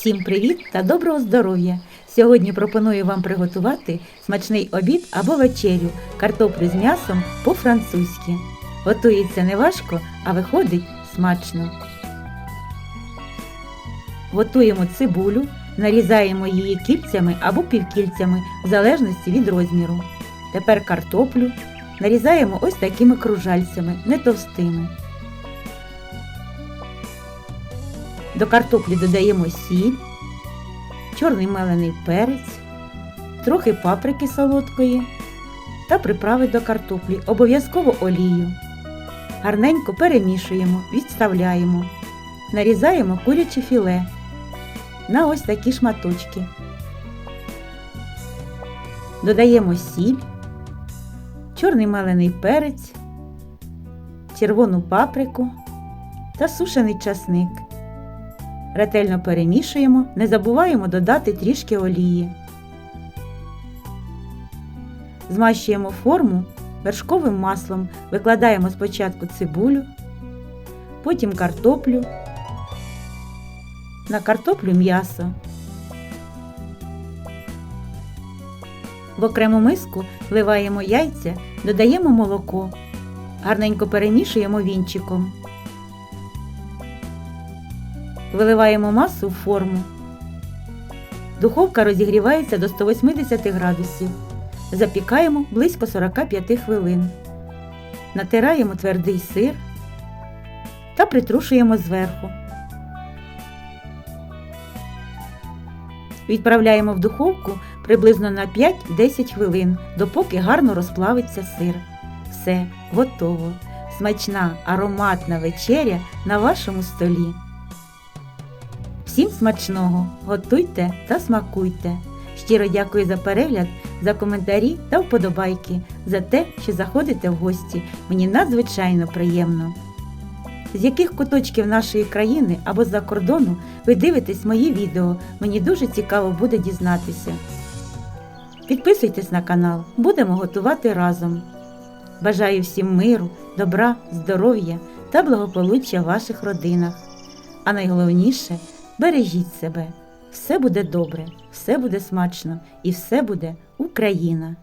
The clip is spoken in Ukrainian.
Всім привіт та доброго здоров'я! Сьогодні пропоную вам приготувати смачний обід або вечерю картоплю з м'ясом по-французьки. Готується не важко, а виходить смачно. Готуємо цибулю, нарізаємо її кільцями або півкільцями в залежності від розміру. Тепер картоплю нарізаємо ось такими кружальцями, не товстими. До картоплі додаємо сіль, чорний мелений перець, трохи паприки солодкої та приправи до картоплі, обов'язково олію. Гарненько перемішуємо, відставляємо, нарізаємо куряче філе на ось такі шматочки. Додаємо сіль, чорний мелений перець, червону паприку та сушений часник. Ретельно перемішуємо, не забуваємо додати трішки олії. Змащуємо форму вершковим маслом, викладаємо спочатку цибулю, потім картоплю, на картоплю м'ясо. В окрему миску вливаємо яйця, додаємо молоко, гарненько перемішуємо вінчиком. Виливаємо масу в форму. Духовка розігрівається до 180 градусів. Запікаємо близько 45 хвилин. Натираємо твердий сир та притрушуємо зверху. Відправляємо в духовку приблизно на 5-10 хвилин, допоки гарно розплавиться сир. Все, готово. Смачна ароматна вечеря на вашому столі. Всім смачного! Готуйте та смакуйте! Щиро дякую за перегляд, за коментарі та вподобайки, за те, що заходите в гості. Мені надзвичайно приємно. З яких куточків нашої країни або з-за кордону ви дивитесь мої відео, мені дуже цікаво буде дізнатися. Підписуйтесь на канал, будемо готувати разом. Бажаю всім миру, добра, здоров'я та благополуччя в ваших родинах. А найголовніше бережіть себе. Все буде добре, все буде смачно і все буде Україна!